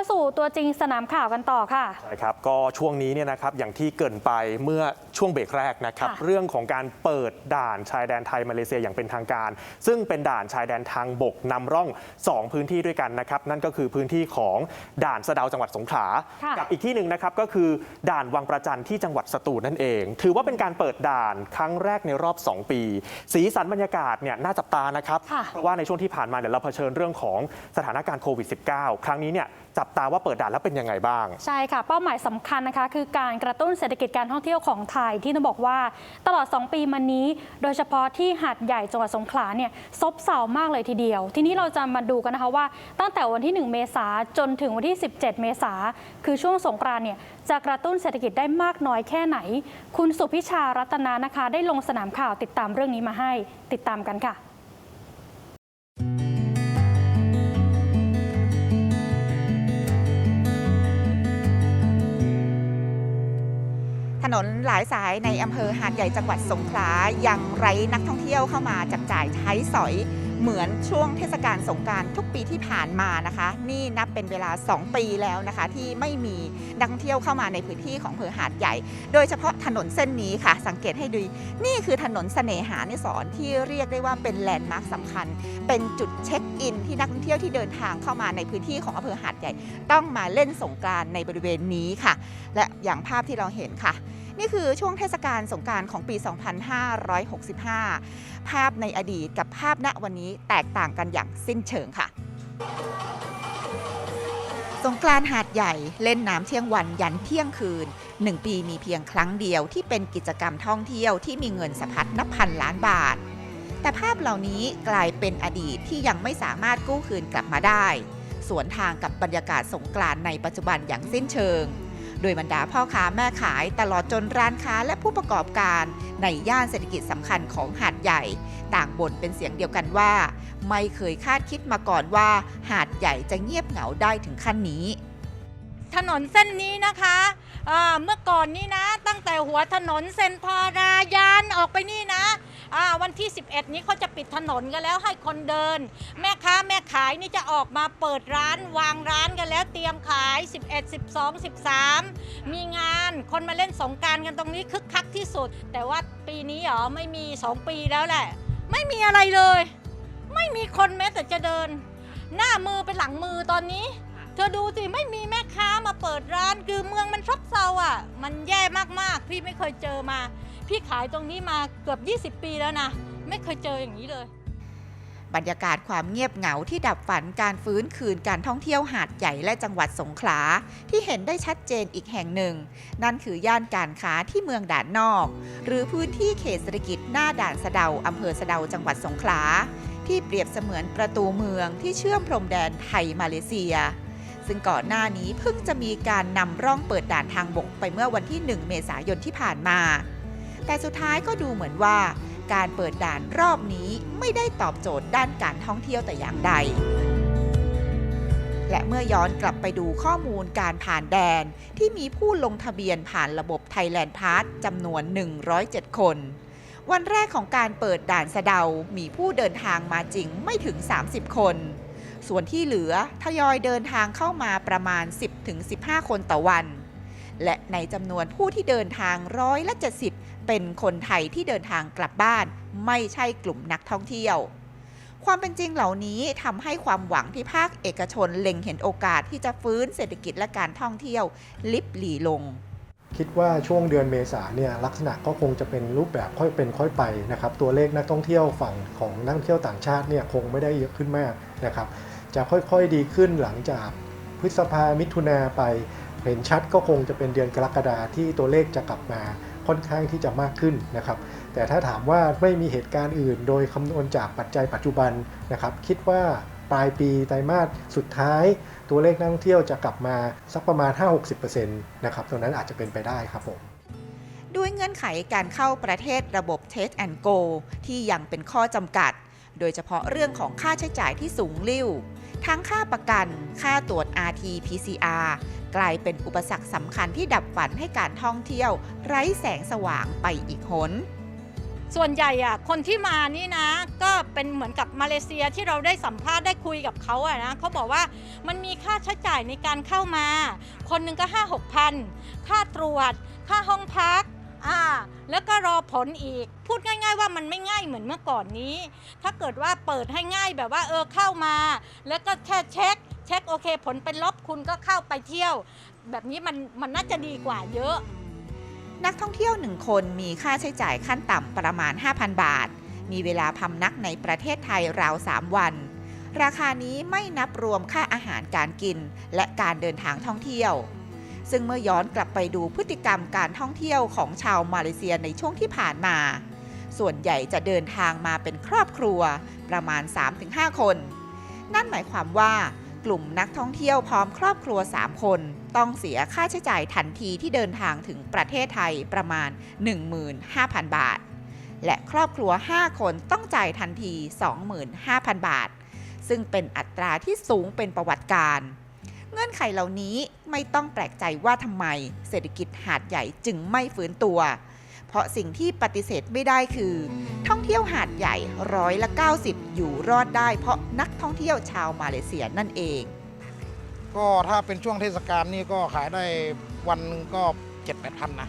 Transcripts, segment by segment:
าสู่ตัวจริงสนามข่าวกันต่อค่ะใช่ครับก็ช่วงนี้เนี่ยนะครับอย่างที่เกรินไปเมื่อช่วงเบรกแรกนะครับค่ะเรื่องของการเปิดด่านชายแดนไทยมาเลเซียอย่างเป็นทางการ ซึ่งเป็นด่านชายแดนทางบกนำร่อง 2 พื้นที่ด้วยกันนะครับนั่นก็คือพื้นที่ของด่านสะเดาวจังหวัดสงขลาค่ะกับอีกที่หนึ่งนะครับก็คือด่านวังประจันที่จังหวัดสตูลนั่นเอง ถือว่าเป็นการเปิดด่านครั้งแรกในรอบ 2 ปี สีสันบรรยากาศเนี่ยน่าจับตานะครับค่ะเพราะว่าในช่วงที่ผ่านมาเนี่ยเราเผชิญเรื่องของสถานการณ์โควิด -19 ครั้งนี้เนี่ย จับตาว่าเปิดด่านแล้วเป็นยังไงบ้าง ใช่ค่ะ เป้าหมายสำคัญนะคะ คือการกระตุ้นเศรษฐกิจการท่องเที่ยวของไทยที่ต้องบอกว่าตลอด 2 ปีมานี้ โดยเฉพาะที่หาดใหญ่จังหวัดสงขลาเนี่ยซบเซามากเลยทีเดียว ทีนี้เราจะมาดูกันนะคะว่า ตั้งแต่วันที่ 1 เมษาจนถึงวันที่ 17 เมษาคือช่วงสงกรานเนี่ยจะกระตุ้นเศรษฐกิจได้มากน้อยแค่ไหน คุณสุพิชารัตนานะคะ ได้ลงสนามข่าวติดตามเรื่องนี้มาให้ติดตามกันค่ะ นนหลายสายในอำเภอหาดใหญ่จังหวัดสงขลายังไร้นักท่องเที่ยวเข้ามาจับจ่ายใช้สอยเหมือนช่วงเทศกาลสงการทุกปีที่ผ่านมานะคะ นี่นับเป็นเวลา 2 ปีแล้วนะคะ ที่ไม่มีนักท่องเที่ยวเข้ามาในพื้นที่ของอำเภอหาดใหญ่ โดยเฉพาะถนนเส้นนี้ค่ะ สังเกตให้ดูนี่คือถนนเสน่หานิสรณ์ที่เรียกได้ว่าเป็นแลนด์มาร์คสำคัญ เป็นจุดเช็คอิน ที่นักท่องเที่ยวที่เดินทางเข้ามาในพื้นที่ของอำเภอหาดใหญ่ ต้องมาเล่นสงกานต์ในบริเวณนี้ค่ะ และอย่างภาพที่เราเห็นค่ะ นี่คือช่วงเทศกาลสงการของปี 2565 ภาพในอดีตกับภาพณวันนี้แตกต่างกันอย่างสิ้นเชิงค่ะ สงกรานหาดใหญ่เล่นน้ำเที่ยงวันยันเที่ยงคืน1ปีมีเพียงครั้งเดียวที่เป็นกิจกรรมท่องเที่ยวที่มีเงินสะพัดนับพันล้านบาท แต่ภาพเหล่านี้กลายเป็นอดีตที่ยังไม่สามารถกู้คืนกลับมาได้ สวนทางกับบรรยากาศสงกรานในปัจจุบันอย่างสิ้นเชิง โดยบรรดาพ่อค้าแม่ขายตลอดจนร้านค้าและผู้ประกอบการในย่านเศรษฐกิจสำคัญของหาดใหญ่ ต่างบ่นเป็นเสียงเดียวกันว่า ไม่เคยคาดคิดมาก่อนว่า หาดใหญ่จะเงียบเหงาได้ถึงขั้นนี้ ถนนเส้นนี้นะคะอ่าเมื่อก่อนนี่นะ ตั้งแต่หัวถนนเซนทารายานออกไปนี่นะ อ่าวันที่ 11 นี้เขาจะปิดถนนกันแล้วให้คนเดิน แม่ค้าแม่ขายนี่จะออกมาเปิดร้านวางร้านกันแล้วเตรียมขาย 11 12 13 มีงานคนมาเล่นสงการกันตรงนี้คึกคักที่สุด แต่ว่าปีนี้หรอไม่มี 2 ปีแล้วแหละ ไม่มีอะไรเลย ไม่มีคนแม้แต่จะเดิน หน้ามือเป็นหลังมือตอนนี้เธอดูสิไม่มีแม่ค้ามาเปิดร้านคือเมืองมันซบเซาอะ มันแย่มากๆ พี่ไม่เคยเจอมา พี่ขายตรงนี้มาเกือบ 20 ปีแล้วนะ ไม่เคยเจออย่างนี้เลย บรรยากาศความเงียบเหงาที่ดับฝันการฟื้นคืนการท่องเที่ยวหาดใหญ่และจังหวัดสงขลา ที่เห็นได้ชัดเจนอีกแห่งหนึ่ง นั่นคือย่านการค้าที่เมืองด่านนอก หรือพื้นที่เขตเศรษฐกิจหน้าด่านสะเดาอำเภอสะเดาจังหวัดสงขลาที่เปรียบเสมือนประตูเมืองที่เชื่อมพรมแดนไทยมาเลเซียซึ่งก่อนหน้านี้เพิ่งจะมีการนำร่องเปิดด่านทางบกไปเมื่อวันที่ 1 เมษายนที่ผ่านมา แต่สุดท้ายก็ดูเหมือนว่า การเปิดด่านรอบนี้ไม่ได้ตอบโจทย์ด้านการท่องเที่ยวแต่อย่างใด และเมื่อย้อนกลับไปดูข้อมูลการผ่านแดนที่มีผู้ลงทะเบียนผ่านระบบ Thailand Pass จำนวน 107 คน วันแรกของการเปิดด่านสะเดา มีผู้เดินทางมาจริงไม่ถึง 30 คนส่วนที่เหลือทยอยเดินทางเข้ามาประมาณ 10-15 คนต่อวัน และในจำนวนผู้ที่เดินทางร้อยละ70 เป็นคนไทยที่เดินทางกลับบ้าน ไม่ใช่กลุ่มนักท่องเที่ยว ความเป็นจริงเหล่านี้ทำให้ความหวังที่ภาคเอกชนเล็งเห็นโอกาสที่จะฟื้นเศรษฐกิจและการท่องเที่ยวลิบหลีลงคิดว่าช่วงเดือนเมษาเนี่ยลักษณะก็คงจะเป็นรูปแบบค่อยเป็นค่อยไปนะครับตัวเลขนักท่องเที่ยวฝั่งของนักท่องเที่ยวต่างชาติเนี่ยคงไม่ได้เยอะขึ้นมากนะครับจะค่อยๆดีขึ้นหลังจากพฤษภามิถุนาไป เห็นชัดก็คงจะเป็นเดือนกรกฎาที่ตัวเลขจะกลับมา ค่อนข้างที่จะมากขึ้นนะครับ แต่ถ้าถามว่าไม่มีเหตุการณ์อื่น โดยคำนวณจากปัจจัยปัจจุบันนะครับ คิดว่าปลายปีไตรมาสสุดท้าย ตัวเลขนักท่องเที่ยวจะกลับมาสักประมาณ 5-60%นะครับตรงนั้นอาจจะเป็นไปได้ครับผมด้วยเงื่อนไขการเข้าประเทศระบบ Test and Go ที่ยังเป็นข้อจำกัด โดยเฉพาะเรื่องของค่าใช้จ่ายที่สูงลิ่ว ทั้งค่าประกัน ค่าตรวจ RT-PCR กลายเป็นอุปสรรคสำคัญที่ดับฝันให้การท่องเที่ยว ไร้แสงสว่างไปอีกหนส่วนใหญ่อะคนที่มานี่นะ ก็เป็นเหมือนกับมาเลเซียที่เราได้สัมภาษณ์ได้คุยกับเขาอะนะเขาบอกว่ามันมีค่าใช้จ่ายในการเข้ามา คนหนึ่งก็ห้าหกพันค่าตรวจ ค่าห้องพักอ่าแล้วก็รอผลอีก พูดง่าย ๆ ว่ามันไม่ง่ายเหมือนเมื่อก่อนนี้ ถ้าเกิดว่าเปิดให้ง่ายแบบว่าเออเข้ามา แล้วก็แค่เช็ค เช็คโอเค ผลเป็นลบคุณก็เข้าไปเที่ยว แบบนี้มันมันน่าจะดีกว่าเยอะ นักท่องเที่ยวหนึ่งคนมีค่าใช้จ่ายขั้นต่ำประมาณ 5,000 บาท มีเวลาพำนักในประเทศไทยราว 3 วัน ราคานี้ไม่นับรวมค่าอาหารการกิน และการเดินทางท่องเที่ยว ซึ่งเมื่อย้อนกลับไปดูพฤติกรรมการท่องเที่ยวของชาวมาเลเซียในช่วงที่ผ่านมา ส่วนใหญ่จะเดินทางมาเป็นครอบครัวประมาณ 3-5 คน นั่นหมายความว่า กลุ่มนักท่องเที่ยวพร้อมครอบครัว 3 คน ต้องเสียค่าใช้จ่ายทันทีที่เดินทางถึงประเทศไทยประมาณ 15,000 บาท และครอบครัว 5 คนต้องจ่ายทันที 25,000 บาท ซึ่งเป็นอัตราที่สูงเป็นประวัติการเงื่อนไขเหล่านี้ไม่ต้องแปลกใจว่าทำไม เศรษฐกิจหาดใหญ่จึงไม่ฟื้นตัว เพราะสิ่งที่ปฏิเสธไม่ได้คือ ท่องเที่ยวหาดใหญ่ร้อยละ 90 อยู่รอดได้ เพราะนักท่องเที่ยวชาวมาเลเซียนั่นเอง ก็ถ้าเป็นช่วงเทศกาลนี่ก็ขายได้วันหนึงก็เจ็ดแปดพันนะ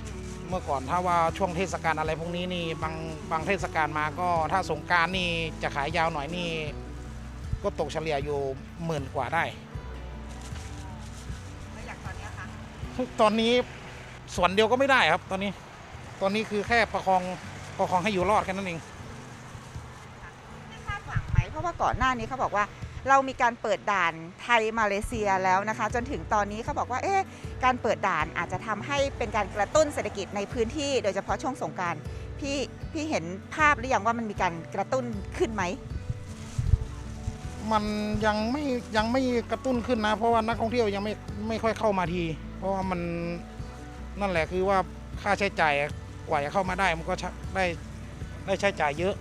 เมื่อก่อนถ้าว่าช่วงเทศกาลอะไรพวกนี้นี่บางบางเทศกาลมาก็ถ้าสงกรารนี่จะขายยาวหน่อยนี่ ก็ตกเฉลี่ยอยู่หมื่นกว่าได้ ตอนนี้ส่วนเดียวก็ไม่ได้ครับตอนนี้ ตอนนี้คือแค่ประคองประคองให้อยู่รอดแค่นั้นเองคาดหวังไหมเพราะว่าก่อนหน้านี้เขาบอกว่าเรามีการเปิดด่านไทยมาเลเซียแล้วนะคะ จนถึงตอนนี้เขาบอกว่าเอ๊ะการเปิดด่านอาจจะทำให้เป็นการกระตุ้นเศรษฐกิจในพื้นที่ โดยเฉพาะช่วงสงกรารพี่พี่เห็นภาพหรือยังว่ามันมีการกระตุ้นขึ้นไหมมันยังไม่ยังไม่กระตุ้นขึ้นนะ เพราะว่านักท่องเที่ยวยังไม่ไม่ค่อยเข้ามาที เพราะว่ามันนั่นแหละคือว่าค่าใช้จ่าย กว่าจะเข้ามาได้มันก็ได้ได้ใช้จ่ายเยอะ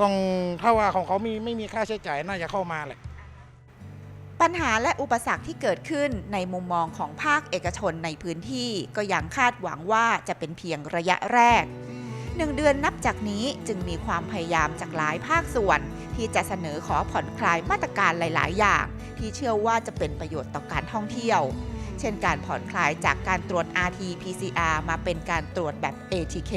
ต้องถ้าว่าของเขามีไม่มีค่าใช้จ่ายน่าจะเข้ามาแหละปัญหาและอุปสรรคที่เกิดขึ้นในมุมมองของภาคเอกชนในพื้นที่ก็ยังคาดหวังว่าจะเป็นเพียงระยะแรกหนึ่งเดือนนับจากนี้จึงมีความพยายามจากหลายภาคส่วน ที่จะเสนอขอผ่อนคลายมาตรการหลาย ๆ อย่าง ที่เชื่อว่าจะเป็นประโยชน์ต่อการท่องเที่ยว เช่นการผ่อนคลายจากการตรวจ RT-PCR มาเป็นการตรวจแบบ ATK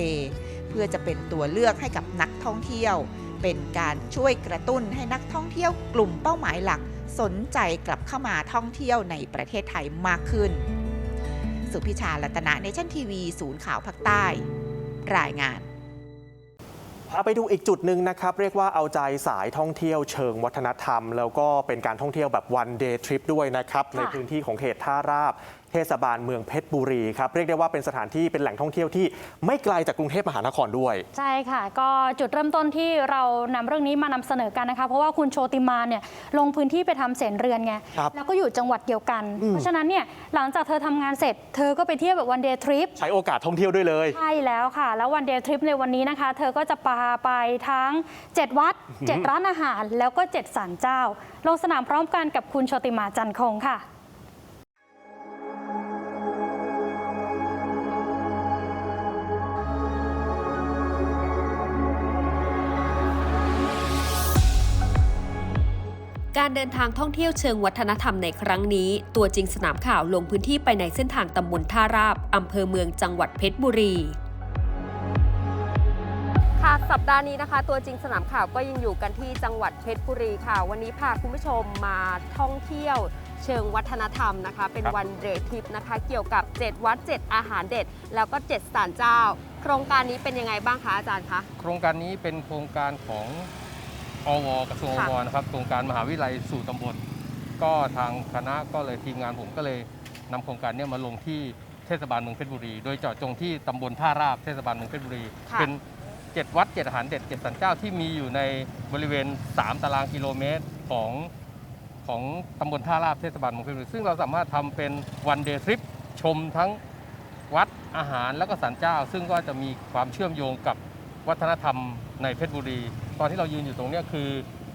เพื่อจะเป็นตัวเลือกให้กับนักท่องเที่ยว เป็นการช่วยกระตุ้นให้นักท่องเที่ยวกลุ่มเป้าหมายหลัก สนใจกลับเข้ามาท่องเที่ยวในประเทศไทยมากขึ้น สุพิชาลัตนะเนชั่นทีวี ศูนย์ข่าวภาคใต้ รายงาน พาไปดูอีกจุดหนึ่งนะครับ เรียกว่าเอาใจสายท่องเที่ยวเชิงวัฒนธรรม แล้วก็เป็นการท่องเที่ยวแบบวันเดย์ทริปด้วยนะครับ ในพื้นที่ของเขตท่าราบ เทศบาลเมืองเพชรบุรีครับเรียกได้ว่าเป็นสถานที่เป็นแหล่งท่องเที่ยวที่ไม่ไกลจากกรุงเทพมหานครด้วย ใช่ค่ะ ก็จุดเริ่มต้นที่เรานำเรื่องนี้มานำเสนอกันนะคะ เพราะว่าคุณโชติมาเนี่ยลงพื้นที่ไปทำเสนเรือนไง ครับแล้วก็อยู่จังหวัดเดียวกัน อืม เพราะฉะนั้นเนี่ยหลังจากเธอทำงานเสร็จ เธอก็ไปเที่ยวแบบวันเดย์ทริป ใช้โอกาสท่องเที่ยวด้วยเลย ใช่แล้วค่ะ แล้ววันเดย์ทริปในวันนี้นะคะ เธอก็จะพาไปทั้ง 7 วัด 7 ร้านอาหาร แล้วก็ 7ศาลเจ้า ลงสนามพร้อมกันกับคุณโชติมาจันทร์คงค่ะ การเดินทางท่องเที่ยวเชิงวัฒนธรรมในครั้งนี้ ตัวจริงสนามข่าวลงพื้นที่ไปในเส้นทางตำบลท่าราบอำเภอเมืองจังหวัดเพชรบุรีค่ะสัปดาห์นี้นะคะ ตัวจริงสนามข่าวก็ยังอยู่กันที่จังหวัดเพชรบุรีค่ะ วันนี้พาคุณผู้ชมมาท่องเที่ยวเชิงวัฒนธรรมนะคะ เป็นครับวันเดย์ทริปนะคะ เกี่ยวกับ 7 วัด 7 อาหารเด็ด แล้วก็7ศาลเจ้า โครงการนี้เป็นยังไงบ้างคะอาจารย์คะโครงการนี้เป็นโครงการของ อวกระทรวงอค่ะวนะครับโครงการมหาวิทยาลัยสู่ตำบล ก็ทางคณะก็เลยทีมงานผมก็เลยนำโครงการเนี้มาลงที่เทศบาลเมืองเพชรบุรี โดยเจาะจงที่ตำบลท่าราบเทศบาลเมืองเพชรบุรี ค่ะ เป็น 7 วัด 7 อาหารเด็ด7สันเจ้าที่มีอยู่ในบริเวณ 3 ตารางกิโลเมตรของของตำบลท่าราบเทศบาลเมืองเพชรบุรี ซึ่งเราสามารถทำเป็นวันเดย์ทริปชมทั้งวัดอาหารแล้วก็สันเจ้า ซึ่งก็จะมีความเชื่อมโยงกับวัฒนธรรมในเพชรบุรี ตอนที่เรายืนอยู่ตรงเนี้ยคือ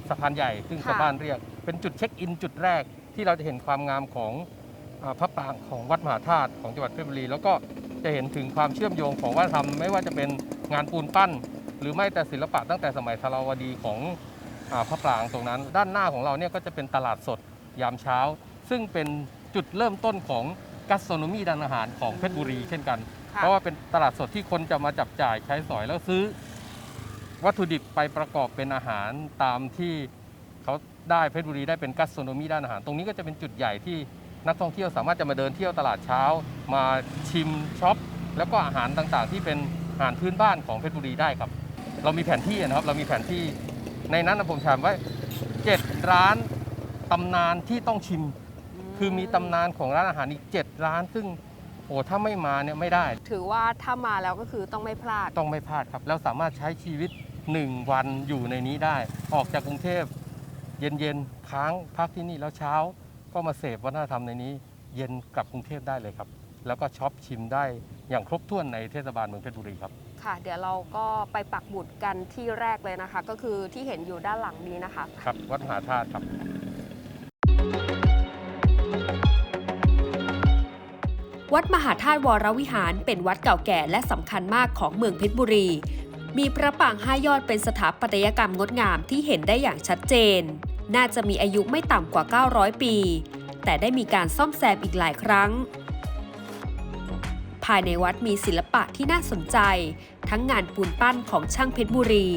สะพานใหญ่ซึ่งค่ะ ชาวบ้านเรียก เป็นจุดเช็คอินจุดแรกที่เราจะเห็นความงามของอาพระปรางของวัดมหาธาตุของจังหวัดเพชรบุรี แล้วก็จะเห็นถึงความเชื่อมโยงของวัฒนธรรมไม่ว่าจะเป็นงานปูนปั้น หรือไม่แต่ศิลปะตั้งแต่สมัยธาราวดีของอาพระปรางตรงนั้น ด้านหน้าของเราเนี่ยก็จะเป็นตลาดสดยามเช้า ซึ่งเป็นจุดเริ่มต้นของกัสโซโนมีด้านอาหารของเพชรบุรีเช่นกัน ค่ะ เพราะว่าเป็นตลาดสดที่คนจะมาจับจ่ายใช้สอยแล้วซื้อ วัตถุดิบไปประกอบเป็นอาหารตามที่เขาได้เพชรบุรีได้เป็นกัสโซโนมีด้านอาหาร ตรงนี้ก็จะเป็นจุดใหญ่ที่นักท่องเที่ยวสามารถจะมาเดินเที่ยวตลาดเช้า มาชิมช็อปแล้วก็อาหารต่างๆ ที่เป็นอาหารพื้นบ้านของเพชรบุรีได้ครับ เรามีแผนที่นะครับเรามีแผนที่ในนั้นนะผมถามไว้เจ็ดร้านตำนานที่ต้องชิม คือมีตำนานของร้านอาหารอีกเจ็ดร้านซึ่งโอ้ถ้าไม่มาเนี่ยไม่ได้ ถือว่าถ้ามาแล้วก็คือต้องไม่พลาด ต้องไม่พลาดครับ แล้วสามารถใช้ชีวิต 1 วันอยู่ในนี้ได้ ออกจากกรุงเทพเย็นๆค้างพักที่นี่แล้วเช้า ก็มาเสพวัฒนธรรมในนี้ เย็นกลับกรุงเทพได้เลยครับ แล้วก็ช็อปชิมได้อย่างครบถ้วนในเทศบาลเมืองเพชรบุรีครับค่ะ เดี๋ยวเราก็ไปปักหมุดกันที่แรกเลยนะคะ ก็คือที่เห็นอยู่ด้านหลังนี้นะคะ ครับวัดมหาธาตุครับ วัดมหาธาตุวรวิหารเป็นวัดเก่าแก่และสำคัญมากของเมืองเพชรบุรี มีพระปรางห้ายอดเป็นสถาปัตยกรรมงดงามที่เห็นได้อย่างชัดเจน น่าจะมีอายุไม่ต่ำกว่า 900 ปี แต่ได้มีการซ่อมแซมอีกหลายครั้ง ภายในวัดมีศิลปะที่น่าสนใจ ทั้งงานปูนปั้นของช่างเพชรบุรี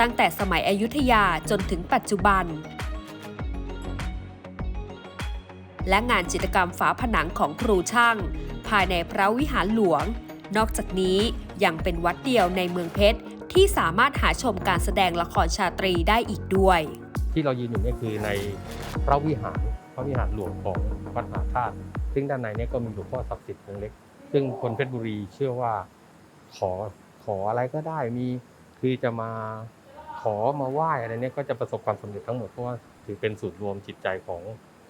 ตั้งแต่สมัยอยุธยาจนถึงปัจจุบัน และงานจิตรกรรมฝาผนังของครูช่าง ภายในพระวิหารหลวง นอกจากนี้ยังเป็นวัดเดียวในเมืองเพชร ที่สามารถหาชมการแสดงละครชาตรีได้อีกด้วย ที่เรายืนอยู่นี่คือในพระวิหารพระวิหารหลวงของวัดมหาธาตุซึ่งด้านในเนี่ยก็มีหลวงพ่อศักดิ์สิทธิ์องค์เล็ก ซึ่งคนเพชรบุรีเชื่อว่าขอขออะไรก็ได้มีคือจะมาขอมาไหว้อะไรเนี่ยก็จะประสบความสำเร็จทั้งหมดเพราะว่าถือเป็นศูนย์รวมจิตใจของ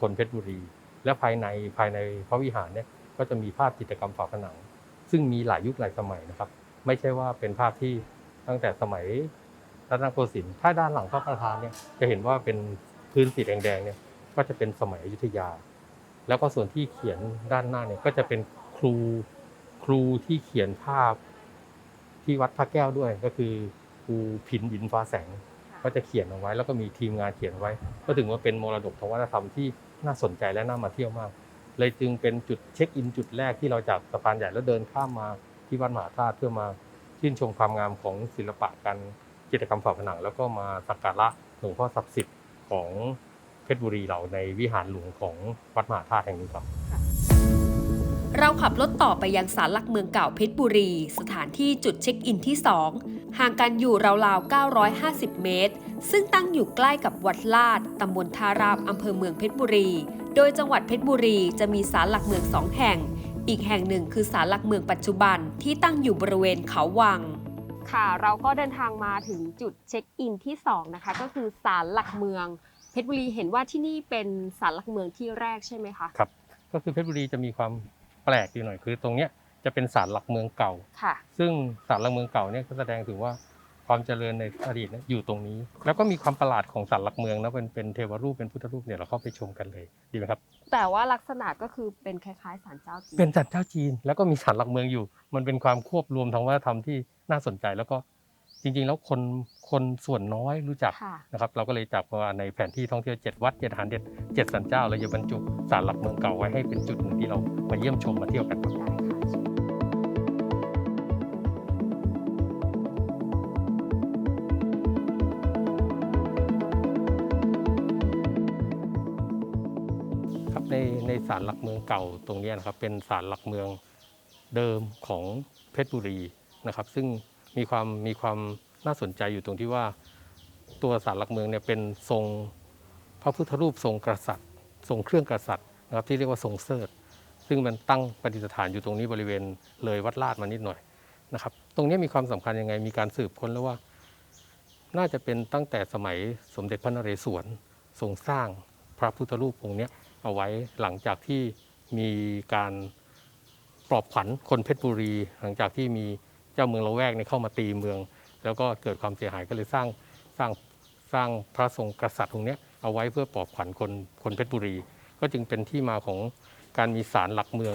คนเพชรบุรี และภายในภายในพระวิหารเนี่ยก็จะมีภาพจิตรกรรมฝาผนัง ซึ่งมีหลายยุคหลายสมัยนะครับ ไม่ใช่ว่าเป็นภาพที่ ตั้งแต่สมัยรัตนโกสินทร์ถ้าด้านหลังพระประธานเนี่ยจะเห็นว่าเป็นพื้นสีแดงๆเนี่ยก็จะเป็นสมัยอยุธยา แล้วก็ส่วนที่เขียนด้านหน้าเนี่ยก็จะเป็นครูครูที่เขียนภาพที่วัดพระแก้วด้วยก็คือครูพินบินฟ้าแสง ก็จะเขียนเอาไว้ แล้วก็มีทีมงานเขียนไว้ ก็ถึงว่าเป็นมรดกทางวัฒนธรรมที่น่าสนใจและน่ามาเที่ยวมาก เลยจึงเป็นจุดเช็คอินจุดแรกที่เราจากสะพานใหญ่แล้วเดินข้ามมาที่วัดมหาธาตุเพื่อมา ชื่นชมความงามของศิลปะการจิตรกรรมฝาผนัง แล้วก็มาสักการะหลวงพ่อศักดิ์สิทธิ์ของเพชรบุรีเราในวิหารหลวงของวัดมหาธาตุแห่งนี้ครับ เราขับรถต่อไปยังศาลหลักเมืองเก่าเพชรบุรี สถานที่จุดเช็คอินที่ 2 ห่างกันอยู่ราวๆ 950 เมตร ซึ่งตั้งอยู่ใกล้กับวัดลาดตำบลทารามอำเภอเมืองเพชรบุรี โดยจังหวัดเพชรบุรีจะมีศาลหลักเมืองสองแห่ง อีกแห่งหนึ่งคือศาลหลักเมืองปัจจุบันที่ตั้งอยู่บริเวณเขาวัง ค่ะ เราก็เดินทางมาถึงจุดเช็คอินที่ 2 นะคะ ก็คือศาลหลักเมือง เพชรบุรีเห็นว่าที่นี่เป็นศาลหลักเมืองที่แรกใช่ไหมคะครับ ก็คือเพชรบุรีจะมีความแปลกอยู่หน่อยคือ ตรงเนี้ยจะเป็นศาลหลักเมืองเก่า ค่ะ ซึ่งศาลหลักเมืองเก่าเนี่ยก็แสดงถึงว่าความเจริญในอดีตเนี่ยอยู่ตรงนี้ แล้วก็มีความประหลาดของศาลหลักเมืองนะเป็นเป็นเทวรูปเป็นพุทธรูปเนี่ยเราเข้าไปชมกันเลยดีไหมครับ แต่ว่าลักษณะก็คือเป็นคล้ายๆศาลเจ้าจีนเป็นศาลเจ้าจีน แล้วก็มีศาลหลักเมืองอยู่ มันเป็นความควบรวมทางวัฒนธรรมที่น่าสนใจแล้วก็จริงๆ แล้วคนคนส่วนน้อยรู้จักค่ะนะครับเราก็เลยจับมาในแผนที่ท่องเที่ยว7วัด7หารเด็ด7สันเจ้าเราจะบรรจุศาลหลักเมืองเก่าไว้ให้เป็นจุดหนึ่งที่เรามาเยี่ยมชมมาเที่ยวกันครับ ศาลหลักเมืองเก่าตรงนี้นะครับเป็นศาลหลักเมืองเดิมของเพชรบุรีนะครับ ซึ่งมีความมีความน่าสนใจอยู่ตรงที่ว่าตัวศาลหลักเมืองเนี่ยเป็นทรงพระพุทธรูปทรงกษัตริย์ ทรงเครื่องกษัตริย์นะครับที่เรียกว่าทรงเสิร์ชซึ่งมันตั้งประดิษฐานอยู่ตรงนี้บริเวณเลยวัดลาดมานิดหน่อยนะครับ ตรงนี้มีความสำคัญยังไงมีการสืบค้นแล้วว่า น่าจะเป็นตั้งแต่สมัยสมเด็จพระนเรศวรทรงสร้างพระพุทธรูปองค์เนี้ย เอาไว้หลังจากที่มีการปลอบขวัญคนเพชรบุรี หลังจากที่มีเจ้าเมืองละแวกเนี่ยเข้ามาตีเมือง แล้วก็เกิดความเสียหายก็เลยสร้างสร้างสร้างพระทรงกษัตริย์องค์นี้เอาไว้เพื่อปลอบขวัญคนคนเพชรบุรี ก็จึงเป็นที่มาของการมีศาลหลักเมือง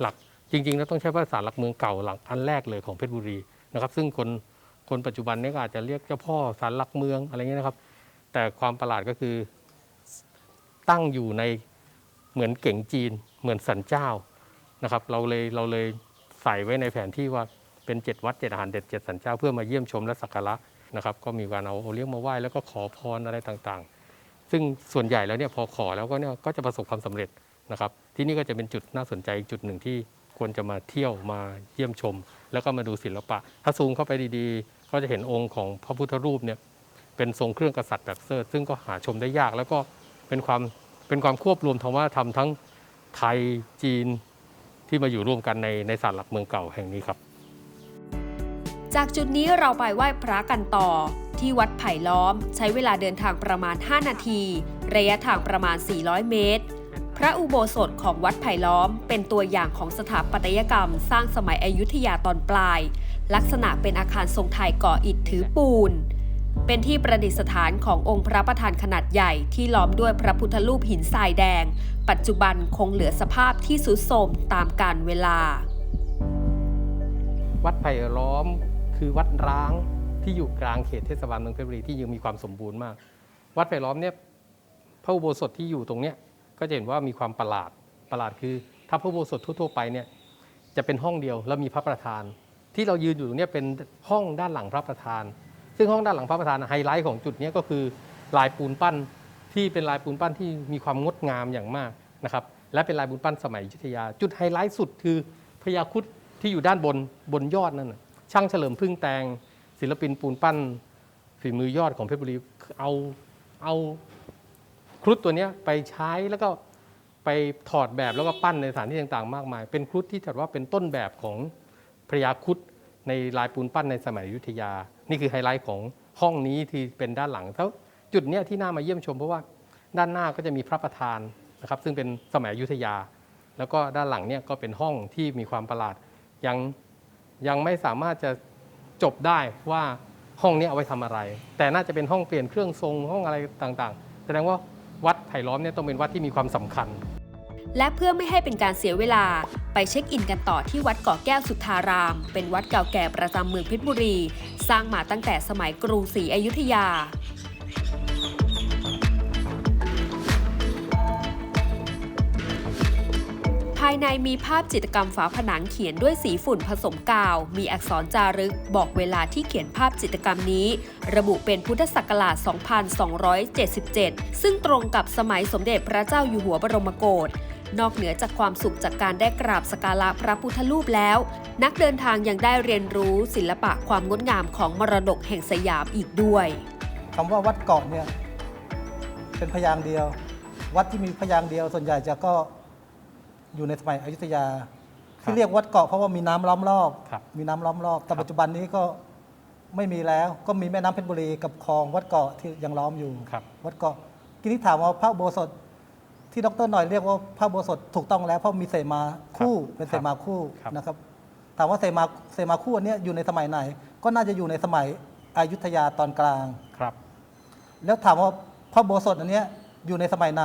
หลักจริงๆแล้วต้องใช้ว่าศาลหลักเมืองเก่าหลังอันแรกเลยของเพชรบุรีนะครับ ซึ่งคนคนปัจจุบันเนี่ยก็อาจจะเรียกเจ้าพ่อสารหลักเมืองอะไรเงี้ยนะครับ แต่ความประหลาดก็คือ ตั้งอยู่ในเหมือนเก่งจีน เหมือนสันเจ้านะครับ เราเลยเราเลยใส่ไว้ในแผนที่ว่าเป็นเจ็ดวัดเจ็ดอาหารเด็ดเจ็ดสันเจ้า เพื่อมาเยี่ยมชมและสักการะนะครับ ก็มีการเอาโอเลี้ยงมาไหว้แล้วก็ขอพรอะไรต่างๆ ซึ่งส่วนใหญ่แล้วเนี่ยพอขอแล้วก็เนี่ยก็จะประสบความสำเร็จนะครับ ที่นี่ก็จะเป็นจุดน่าสนใจจุดหนึ่งที่ควรจะมาเที่ยวมาเยี่ยมชม แล้วก็มาดูศิลปะ ถ้าซูมเข้าไปดีๆ ก็จะเห็นองค์ของพระพุทธรูปเนี่ยเป็นทรงเครื่องกษัตริย์แบบเซิร์ซึ่งก็หาชมได้ยากแล้วก็ เป็นความเป็นความควบรวมทางวัฒนธรรมทั้งไทยจีนที่มาอยู่ร่วมกันในในศาลหลักเมืองเก่าแห่งนี้ครับ จากจุดนี้เราไปไหว้พระกันต่อ ที่วัดไผ่ล้อม ใช้เวลาเดินทางประมาณ 5 นาที ระยะทางประมาณ 400 เมตร พระอุโบสถของวัดไผ่ล้อม เป็นตัวอย่างของสถาปัตยกรรม สร้างสมัยอยุธยาตอนปลาย ลักษณะเป็นอาคารทรงไทยก่ออิฐถือปูน เป็นที่ประดิษฐานขององค์พระประธานขนาดใหญ่ที่ล้อมด้วยพระพุทธรูปหินทรายแดง ปัจจุบันคงเหลือสภาพที่สุดโทรมตามกาลเวลา วัดไผ่ล้อมคือวัดร้างที่อยู่กลางเขตเทศบาลเมืองเพชรบุรีที่ยังมีความสมบูรณ์มาก วัดไผ่ล้อมเนี่ยพระอุโบสถที่อยู่ตรงเนี้ยก็จะเห็นว่ามีความประหลาดประหลาดคือ ถ้าพระอุโบสถทั่วๆไปเนี่ยจะเป็นห้องเดียวแล้วมีพระประธาน ที่เรายืนอยู่ตรงนี้เป็นห้องด้านหลังพระประธาน ซึ่งห้องด้านหลังพระประธานไฮไลท์ของจุดนี้ก็คือลายปูนปั้นที่เป็นลายปูนปั้นที่มีความงดงามอย่างมากนะครับและเป็นลายปูนปั้นสมัยยุธยา จุดไฮไลท์สุดคือพญาครุดที่อยู่ด้านบนบนยอดนั่นช่างเฉลิมพึ่งแตงศิลปินปูนปั้นฝีมือยอดของเพชรบุรีเอาเอาครุฑตัวนี้ไปใช้แล้วก็ไปถอดแบบแล้วก็ปั้นในสถานที่ต่างๆ มากมาย เป็นครุฑที่ถือว่าเป็นต้นแบบของพระยาครุฑในลายปูนปั้นในสมัยอยุธยา นี่คือไฮไลท์ของห้องนี้ที่เป็นด้านหลังแล้วจุดเนี้ยที่น่ามาเยี่ยมชมเพราะว่าด้านหน้าก็จะมีพระประธานนะครับ ซึ่งเป็นสมัยอยุธยา แล้วก็ด้านหลังเนี่ยก็เป็นห้องที่มีความประหลาดยังยังไม่สามารถจะจบได้ว่าห้องนี้เอาไว้ทำอะไร แต่น่าจะเป็นห้องเปลี่ยนเครื่องทรงห้องอะไรต่างๆ แสดงว่าวัดไผ่ล้อมเนี่ยต้องเป็นวัดที่มีความสำคัญ และเพื่อไม่ให้เป็นการเสียเวลา ไปเช็คอินกันต่อที่วัดเกาะแก้วสุทธาราม เป็นวัดเก่าแก่ประจำเมืองเพชรบุรี สร้างมาตั้งแต่สมัยกรุงศรีอยุธยาภายในมีภาพจิตรกรรมฝาผนังเขียนด้วยสีฝุ่นผสมกาว มีอักษรจารึกบอกเวลาที่เขียนภาพจิตรกรรมนี้ ระบุเป็นพุทธศักราช 2277 ซึ่งตรงกับสมัยสมเด็จพระเจ้าอยู่หัวบรมโกศ นอกเหนือจากความสุขจากการได้กราบสกการะพระพุทธรูปแล้ว นักเดินทางยังได้เรียนรู้ศิลปะความงดงามของมรดกแห่งสยามอีกด้วยคำว่าวัดเกาะเนี่ยเป็นพยางค์เดียว วัดที่มีพยางค์เดียวส่วนใหญ่จะก็อยู่ในสมัยอยุธยาครับที่เรียกวัดเกาะเพราะว่ามีน้ำล้อมรอบครับมีน้ำล้อมรอบ แต่ครับปัจจุบันนี้ก็ไม่มีแล้ว ก็มีแม่น้ำเพชรบุรีกับคลองวัดเกาะที่ยังล้อมอยู่ครับวัดเกาะทีนี้ถามว่าพระอุโบสถ ที่ดรหน่อยเรียกว่าพระอุโบสถถูกต้องแล้วเพราะมีเสมาคู่เป็นเสมาคู่ครับนะครับถามว่าเสมาเสมาคู่อันเนี้ยอยู่ในสมัยไหน ก็น่าจะอยู่ในสมัยอยุธยาตอนกลางครับ แล้วถามว่าพระอุโบสถอันเนี้ยอยู่ในสมัยไหน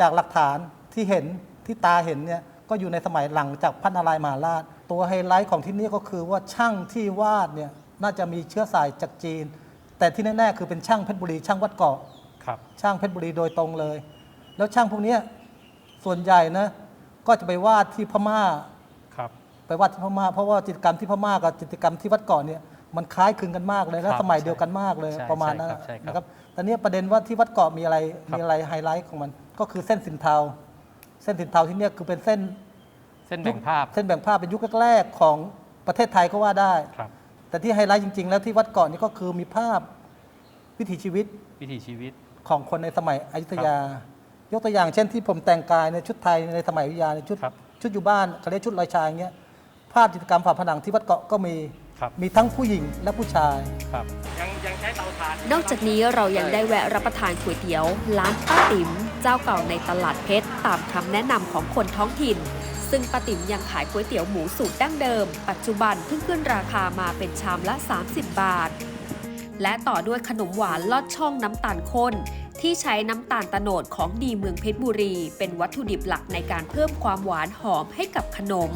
จากหลักฐานที่เห็นที่ตาเห็นเนี่ยก็อยู่ในสมัยหลังจากพระนารายณ์มหาราช ตัวไฮไลท์ของที่นี่ก็คือว่าช่างที่วาดเนี่ยน่าจะมีเชื้อสายจากจีน แต่ที่แน่ๆคือเป็นช่างเพชรบุรีช่างวัดเกาะครับช่างเพชรบุรีโดยตรงเลย แล้วช่างพวกเนี้ยส่วนใหญ่นะ ก็จะไปวาดที่พม่า ครับ ไปวาดที่พม่า เพราะว่าจิตรกรรมที่พม่ากับจิตรกรรมที่วัดเกาะเนี่ยมันคล้ายคลึงกันมากเลยและครับสมัยเดียวกันมากเลยใช่ประมาณนั้นใช่ครับใช่ครับ นะครับแต่เนี้ยประเด็นว่าที่วัดเกาะมีอะไรครับมีอะไรไฮไลท์ของมัน ก็คือเส้นสินเทา เส้นสินเทาที่เนี่ยคือเป็นเส้นเส้นแบ่งภาพเส้นแบ่งภาพเป็นยุคแรกๆของประเทศไทยก็ว่าได้ ครับ แต่ที่ไฮไลท์จริง ๆ แล้วที่วัดเกาะนี่ก็คือมีภาพวิถีชีวิตวิถีชีวิต ของคนในสมัยอยุธยา ยกตัวอย่างเช่นที่ผมแต่งกายในชุดไทยในสมัยอยุธยาในชุดครับชุดอยู่บ้านเขาเรียกชุดลอยชายอย่างเงี้ยภาพจิตรกรรมฝาผนังที่วัดเกาะก็มีครับ มีทั้งผู้หญิงและผู้ชาย ครับ ยังยังใช้เตาถ่าน นอกจากนี้เรายังได้แวะรับประทานก๋วยเตี๋ยว ร้านป้าติ๋มเจ้าเก่าในตลาดเพชร ตามคำแนะนำของคนท้องถิ่น ซึ่งป้าติ๋มยังขายก๋วยเตี๋ยวหมูสูตรดั้งเดิม ปัจจุบันเพิ่งขึ้นราคามาเป็นชามละ 30 บาท และต่อด้วยขนมหวานลอดช่องน้ำตาลข้น ที่ใช้น้ำตาลตะโนดของดีเมืองเพชรบุรี เป็นวัตถุดิบหลักในการเพิ่มความหวานหอมให้กับขนม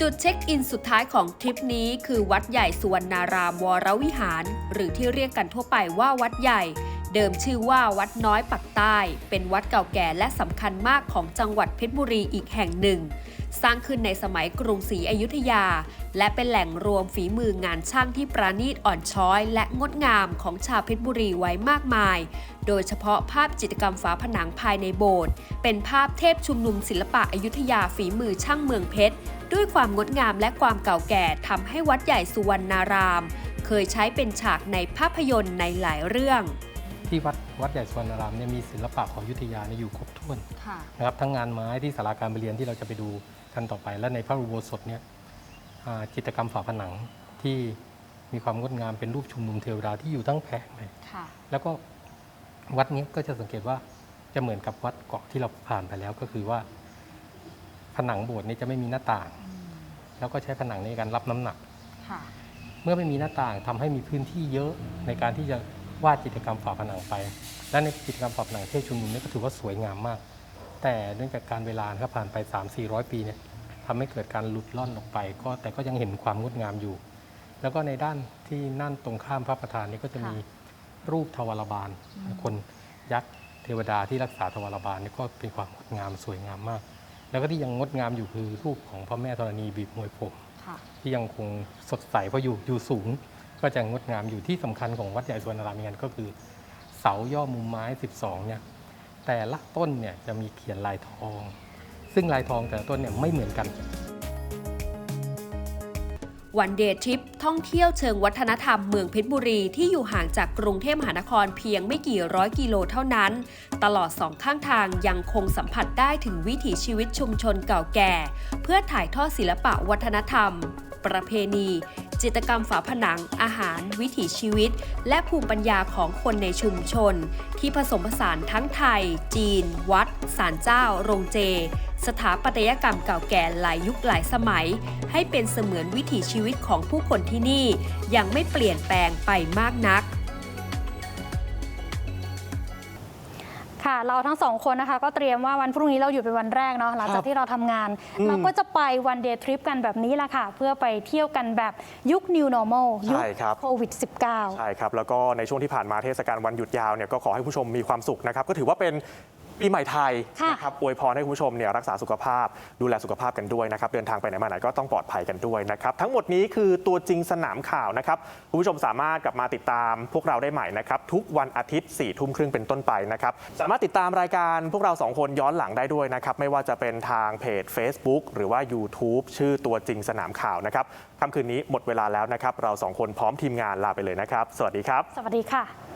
จุดเช็คอินสุดท้ายของทริปนี้คือวัดใหญ่สุวรรณารามวรวิหาร หรือที่เรียกกันทั่วไปว่าวัดใหญ่ เดิมชื่อว่าวัดน้อยปักใต้ เป็นวัดเก่าแก่และสำคัญมากของจังหวัดเพชรบุรีอีกแห่งหนึ่ง สร้างขึ้นในสมัยกรุงศรีอยุธยา และเป็นแหล่งรวมฝีมืองานช่างที่ประณีตอ่อนช้อย และงดงามของชาวเพชรบุรีไว้มากมาย โดยเฉพาะภาพจิตรกรรมฝาผนังภายในโบสถ์เป็นภาพเทพชุมนุมศิลปะอยุธยาฝีมือช่างเมืองเพชรด้วยความงดงามและความเก่าแก่ทำให้วัดใหญ่สุวรรณาราม เคยใช้เป็นฉากในภาพยนตร์ในหลายเรื่องที่วัดวัดใหญ่สุวรรณารามเนี่ยมีศิลปะของอยุธยาเนี่ยอยู่ครบถ้วนนะครับทั้งงานไม้ที่สาราการประเรียนที่เราจะไปดู กันต่อไป และในพระอุโบสถเนี่ยอ่าจิตรกรรมฝาผนังที่มีความงดงามเป็นรูปชุมนุมเทวดาที่อยู่ทั้งแผงเลยแล้วก็วัดนี้ก็จะสังเกตว่าจะเหมือนกับวัดเกาะที่เราผ่านไปแล้วก็คือว่า ผนังโบสถ์นี้จะไม่มีหน้าต่าง แล้วก็ใช้ผนังในการรับน้ำหนักเมื่อไม่มีหน้าต่างทำให้มีพื้นที่เยอะในการที่จะวาดจิตรกรรมฝาผนังไป และในจิตรกรรมฝาผนังเทพชุมนุมนี่ก็ถือว่าสวยงามมาก แต่เนื่องจากการเวลานะครับผ่านไป 3 4 0 0 ปีเนี่ยทำให้เกิดการหลุดล่อนออกไป ก็แต่ก็ยังเห็นความงดงามอยู่ แล้วก็ในด้านที่นั่นตรงข้ามพระประธานนี่ก็จะมีรูปทวารบาล คนยักษ์เทวดาที่รักษาทวารบาลนี่ก็เป็นความงดงามสวยงามมาก แล้วก็ที่ยังงดงามอยู่คือรูปของพระแม่ธรณีบีบมวยผมที่ยังคงสดใสเพราะอยู่อยู่สูง ก็จะงดงามอยู่ที่สำคัญของวัดใหญ่สุวรรณารามอีกอันก็คือ เสาย่อมุมไม้ 12เนี่ย แต่ละต้นเนี่ยจะมีเขียนลายทอง ซึ่งลายทองแต่ละต้นเนี่ยไม่เหมือนกัน วันเดย์ทริปท่องเที่ยวเชิงวัฒนธรรมเมืองเพชรบุรีที่อยู่ห่างจากกรุงเทพมหานครเพียงไม่กี่ร้อยกิโลเท่านั้น ตลอดสองข้างทางยังคงสัมผัสได้ถึงวิถีชีวิตชุมชนเก่าแก่ เพื่อถ่ายทอดศิลปะวัฒนธรรม ประเพณี จิตรกรรมฝาผนัง อาหาร วิถีชีวิต และภูมิปัญญาของคนในชุมชน ที่ผสมผสานทั้งไทย จีน วัดศาลเจ้า โรงเจ สถาปัตยกรรมเก่าแก่หลายยุคหลายสมัย ให้เป็นเสมือนวิถีชีวิตของผู้คนที่นี่ ยังไม่เปลี่ยนแปลงไปมากนัก ค่ะ เราทั้งสองคนนะคะ ก็เตรียมว่าวันพรุ่งนี้เราอยู่เป็นวันแรกเนาะหลังจากที่เราทำงานอืมเราก็จะไปวันเดย์ทริปกันแบบนี้แหละค่ะ เพื่อไปเที่ยวกันแบบยุค New Normal ยุคใช่ครับ โควิด -19 ใช่ครับ แล้วก็ในช่วงที่ผ่านมาเทศกาลวันหยุดยาวเนี่ยก็ขอให้ผู้ชมมีความสุขนะครับ ก็ถือว่าเป็น ปีใหม่ไทยค่ะ นะครับอวยพรให้คุณผู้ชมเนี่ยรักษาสุขภาพดูแลสุขภาพกันด้วยนะครับ เดินทางไปไหนมาไหนก็ต้องปลอดภัยกันด้วยนะครับ ทั้งหมดนี้คือตัวจริงสนามข่าวนะครับ คุณผู้ชมสามารถกลับมาติดตามพวกเราได้ใหม่นะครับ ทุกวันอาทิตย์4ี่ทุ่มครึ่งเป็นต้นไปนะครับ สามารถติดตามรายการพวกเราสองคนย้อนหลังได้ด้วยนะครับ ไม่ว่าจะเป็นทางเพจ Facebook หรือว่า YouTube ชื่อตัวจริงสนามข่าวนะครับค่ำคืนนี้หมดเวลาแล้วนะครับ เราสองคนพร้อมทีมงานลาไปเลยนะครับ สวัสดีครับ สวัสดีค่ะ